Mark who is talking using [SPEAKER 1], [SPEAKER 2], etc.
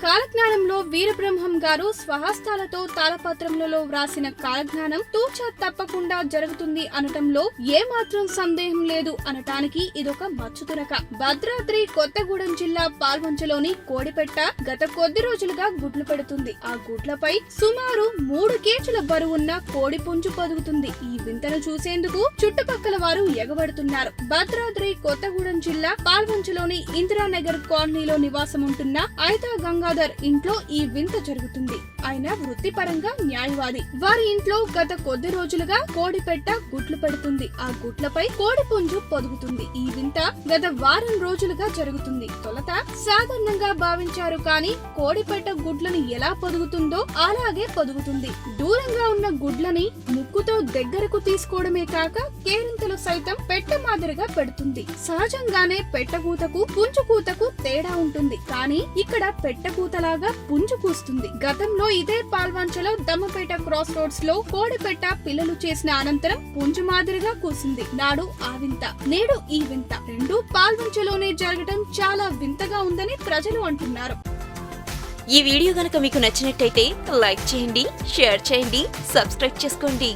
[SPEAKER 1] Kar Veerabrahmam గారు స్వహస్తాలతో తాళపత్రములలో వ్రాసిన కాలజ్ఞానం తూచా తప్పకుండా జరుగుతుంది అనటంలో ఏమాత్రం సందేహం లేదు అనటానికి ఇదొక మచ్చుతునక భద్రాద్రి కొత్తగూడెం జిల్లా పాల్వంచలోని కోడిపెట్ట గత కొద్ది రోజులుగా గుడ్లు పెడుతుంది. ఆ గుడ్లపై సుమారు మూడు కేజీల బరువున్న కోడి పుంజు పొదుగుతుంది. ఈ వింతను చూసేందుకు చుట్టుపక్కల వారు ఎగబడుతున్నారు. భద్రాద్రి కొత్తగూడెం జిల్లా పాల్వంచలోని ఇందిరానగర్ కాలనీలో నివాసం ఉంటున్న ఐతా గంగాధర్ ఇంట్లో ఈ వింత జరుగుతుంది. ఆయన వృత్తిపరంగా న్యాయవాది. వారి ఇంట్లో గత కొద్ది రోజులుగా కోడి పెట్ట గుడ్లు పెడుతుంది. ఆ గుడ్లపై కోడి పుంజు పొదుగుతుంది. ఈ వింత గత వారం రోజులుగా జరుగుతుంది. తొలత సాధారణంగా భావించారు కానీ కోడి పెట్ట గుడ్లను ఎలా పొదుగుతుందో అలాగే పొదుగుతుంది. దూరంగా ఉన్న గుడ్లని ముక్కుతో దగ్గరకు తీసుకోవడమే కాక కేరింతలు సైతం పెట్ట మాదిరిగా పెడుతుంది. సహజంగానే పెట్టకూతకు పుంజుకూతకు తేడా ఉంటుంది. కానీ ఇక్కడ పెట్టకూతలాగా పుంజు కూస్తుంది గతంలో ఇదే పాల్వంచలో దమ్మపేట క్రాస్ రోడ్స్లో కోడిపెట్ట పిల్లలు చేసిన అనంతరం పుంజు మాదిరిగా కూసింది. నాడు ఆ వింత నేడు ఈ వింత రెండు పాల్వంచలోనే జరగడం చాలా వింతగా ఉందని ప్రజలు అంటున్నారు.
[SPEAKER 2] ఈ వీడియో గనక మీకు నచ్చినట్టయితే లైక్ చేయండి షేర్ చేయండి సబ్స్క్రైబ్ చేసుకోండి.